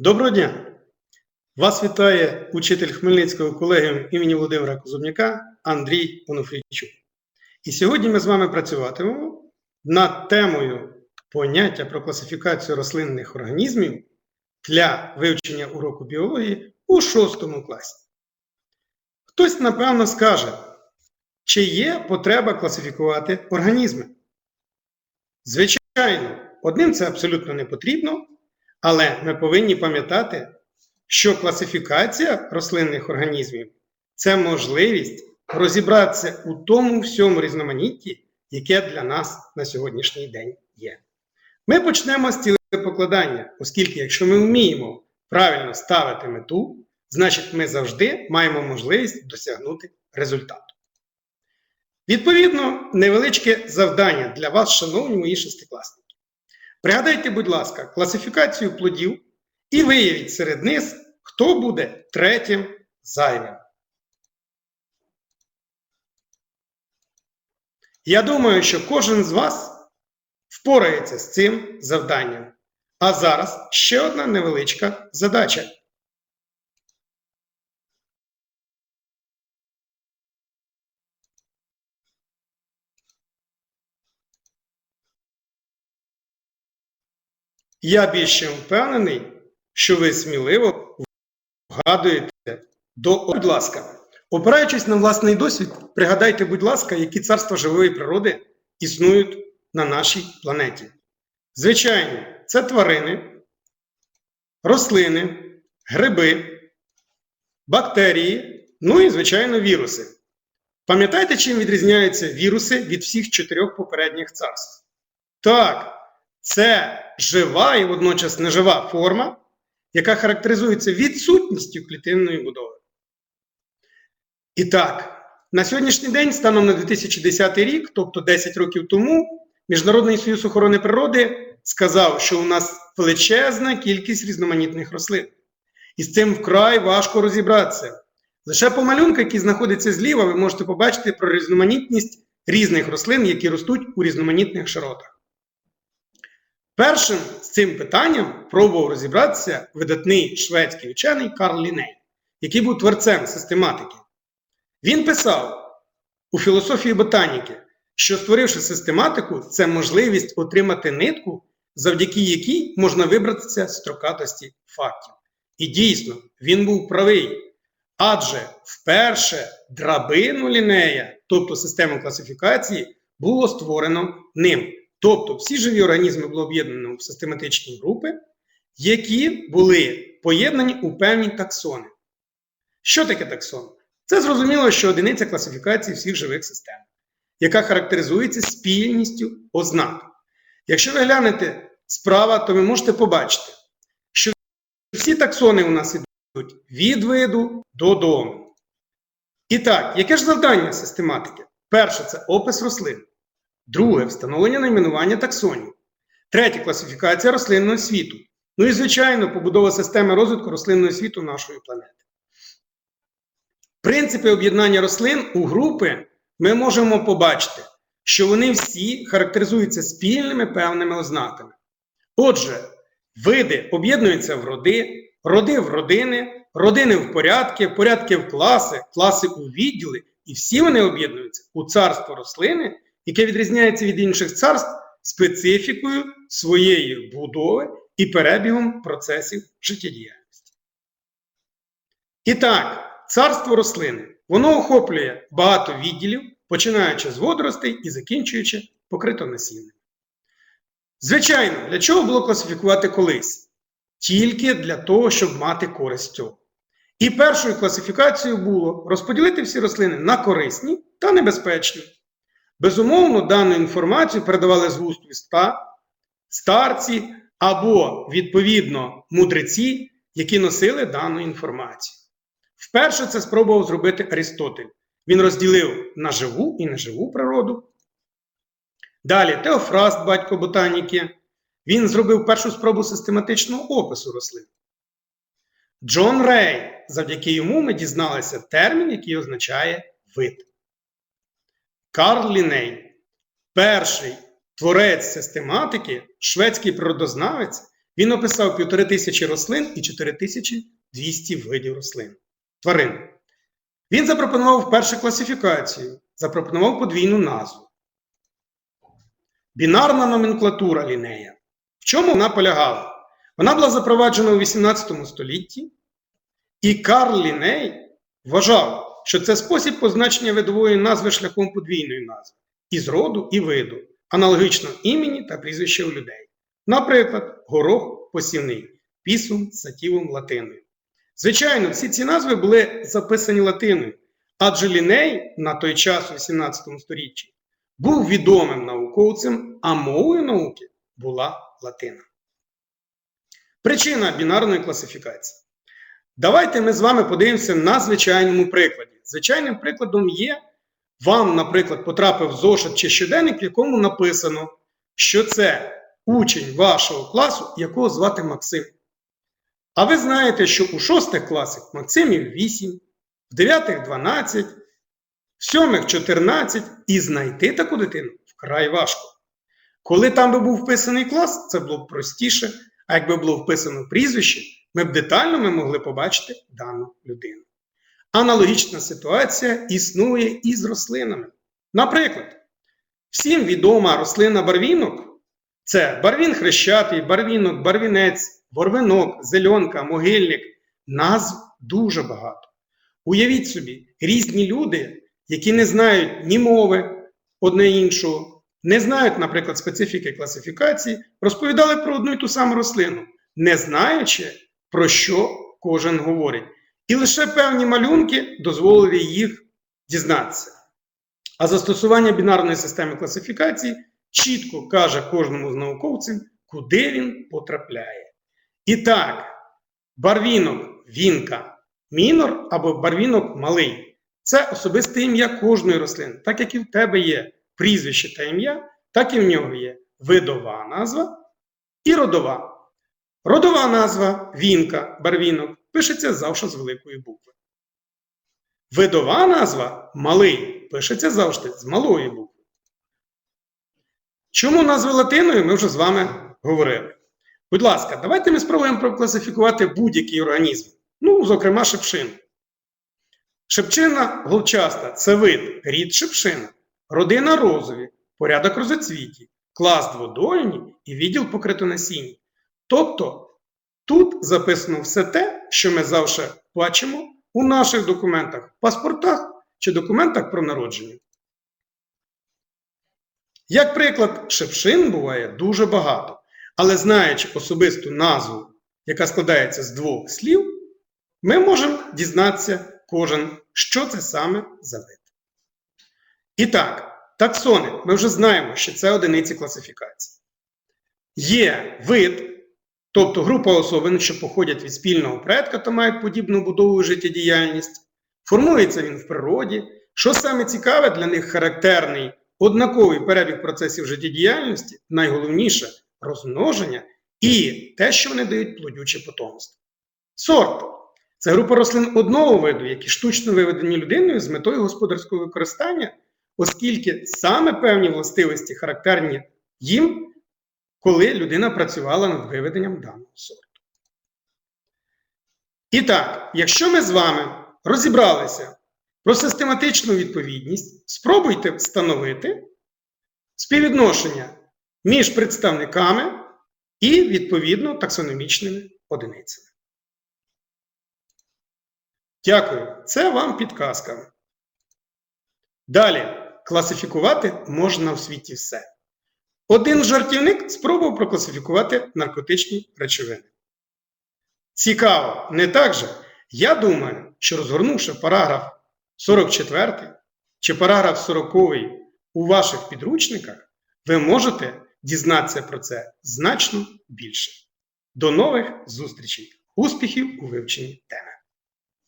Доброго дня! Вас вітає учитель Хмельницького колегіуму імені Володимира Козубняка Андрій Онуфрійчук. І сьогодні ми з вами працюватимемо над темою поняття про класифікацію рослинних організмів для вивчення уроку біології у 6 класі. Хтось, напевно, скаже, чи є потреба класифікувати організми? Звичайно, одним це абсолютно не потрібно. Але ми повинні пам'ятати, що класифікація рослинних організмів це можливість розібратися у тому всьому різноманітті, яке для нас на сьогоднішній день є. Ми почнемо з цілепокладання, оскільки, якщо ми вміємо правильно ставити мету, значить ми завжди маємо можливість досягнути результату. Відповідно, невеличке завдання для вас, шановні мої шестикласники. Пригадайте, будь ласка, класифікацію плодів і виявіть серед них, хто буде третім зайвим. Я думаю, що кожен з вас впорається з цим завданням. А зараз ще одна невеличка задача. Я більше впевнений, що ви сміливо вгадуєте до, будь ласка, опираючись на власний досвід, пригадайте, будь ласка, які царства живої природи існують на нашій планеті. Звичайно, це тварини, рослини, гриби, бактерії, ну і, звичайно, віруси. Пам'ятаєте, чим відрізняються віруси від всіх чотирьох попередніх царств? Так, це жива і водночас нежива форма, яка характеризується відсутністю клітинної будови. І так, на сьогоднішній день, станом на 2010 рік, тобто 10 років тому, Міжнародний союз охорони природи сказав, що у нас величезна кількість різноманітних рослин. І з цим вкрай важко розібратися. Лише по малюнку, який знаходиться зліва, ви можете побачити про різноманітність різних рослин, які ростуть у різноманітних широтах. Першим з цим питанням пробував розібратися видатний шведський вчений Карл Ліней, який був творцем систематики. Він писав у філософії ботаніки, що створивши систематику, це можливість отримати нитку, завдяки якій можна вибратися з строкатості фактів. І дійсно, він був правий. Адже вперше драбину лінея, тобто систему класифікації, було створено ним. Тобто всі живі організми були об'єднані в систематичні групи, які були поєднані у певні таксони. Що таке таксон? Це зрозуміло, що одиниця класифікації всіх живих систем, яка характеризується спільністю ознак. Якщо ви глянете справа, то ви можете побачити, що всі таксони у нас йдуть від виду до дому. І так, яке ж завдання систематики? Перше це опис рослин. Друге встановлення найменування таксонів. Третє класифікація рослинного світу. Ну і, звичайно, побудова системи розвитку рослинного світу нашої планети. Принципи об'єднання рослин у групи ми можемо побачити, що вони всі характеризуються спільними певними ознаками. Отже, види об'єднуються в роди, роди в родини, родини в порядки, порядки в класи, класи у відділи, і всі вони об'єднуються у царство рослини яке відрізняється від інших царств специфікою своєї будови і перебігом процесів життєдіяльності. І так, царство рослини воно охоплює багато відділів, починаючи з водоростей і закінчуючи покритонасінням. Звичайно, для чого було класифікувати колись? Тільки для того, щоб мати користь цього. І першою класифікацією було розподілити всі рослини на корисні та небезпечні. Безумовно, дану інформацію передавали з вуст віста, старці або, відповідно, мудреці, які носили дану інформацію. Вперше це спробував зробити Арістотель. Він розділив на живу і неживу природу. Далі Теофраст, батько ботаніки, він зробив першу спробу систематичного опису рослин. Джон Рей, завдяки йому ми дізналися термін, який означає вид. Карл Ліней, перший творець систематики, шведський природознавець, Він описав півтори тисячі рослин і 4200 видів рослин, тварин. Він запропонував першу класифікацію, запропонував подвійну назву. Бінарна номенклатура лінея. В чому вона полягала? Вона була запроваджена у 18 столітті, і Карл Ліней вважав, що це спосіб позначення видової назви шляхом подвійної назви із роду і виду, аналогічно імені та прізвища у людей. Наприклад, горох посівний, пісум сатівом латиною. Звичайно, всі ці назви були записані латиною, адже Ліней на той час у 18 столітті був відомим науковцем, а мовою науки була латина. Причина бінарної класифікації. Давайте ми з вами подивимося на звичайному прикладі. Звичайним прикладом є, вам, наприклад, потрапив зошит чи щоденник, в якому написано, що це учень вашого класу, якого звати Максим. А ви знаєте, що у шостих класах Максимів 8, в дев'ятих 12, в сьомих 14 і знайти таку дитину вкрай важко. Коли там би був вписаний клас, це було б простіше, а якби було вписано прізвище, ми б детально ми могли побачити дану людину. Аналогічна ситуація існує і з рослинами. Наприклад, всім відома рослина барвінок це барвін хрещатий, барвінок, барвінець, ворвинок, зельонка, могильник. Назв дуже багато. Уявіть собі, різні люди, які не знають ні мови одне іншого, не знають, наприклад, специфіки класифікації, розповідали про одну і ту саму рослину, не знаючи, про що кожен говорить. І лише певні малюнки дозволили їх дізнатися. А застосування бінарної системи класифікації чітко каже кожному з науковців, куди він потрапляє. І так, барвінок вінка мінор або барвінок малий це особисте ім'я кожної рослини, так як і в тебе є прізвище та ім'я, так і в нього є видова назва і родова. Родова назва вінка, барвінок пишеться завжди з великої букви. Видова назва малий пишеться завжди з малої букви. Чому назви латиною ми вже з вами говорили. Будь ласка, давайте ми спробуємо прокласифікувати будь-який організм, ну, зокрема, шипшину. Шипчина голчаста це вид рід шипшина, родина розові, порядок розоцвіті, клас дводольні і відділ покритонасінні. Тобто тут записано все те, що ми завжди бачимо у наших документах, паспортах чи документах про народження. Як приклад, шипшин буває дуже багато, але знаючи особисту назву, яка складається з двох слів, ми можемо дізнатися кожен, що це саме за вид. І так, таксони, ми вже знаємо, що це одиниці класифікації. Є вид, тобто група особин, що походять від спільного предка та мають подібну будову життєдіяльність. Формується він в природі. Що саме цікаве, для них характерний однаковий перебіг процесів життєдіяльності, найголовніше розмноження і те, що вони дають плодюче потомство. Сорт це група рослин одного виду, які штучно виведені людиною з метою господарського використання, оскільки саме певні властивості характерні їм, коли людина працювала над виведенням даного сорту. І так, якщо ми з вами розібралися про систематичну відповідність, спробуйте встановити співвідношення між представниками і, відповідно, таксономічними одиницями. Дякую. Це вам підказка. Далі, класифікувати можна в світі все. Один жартівник спробував прокласифікувати наркотичні речовини. Цікаво, не так же? Я думаю, що розгорнувши параграф 44 чи параграф 40 у ваших підручниках, ви можете дізнатися про це значно більше. До нових зустрічей! Успіхів у вивченні теми!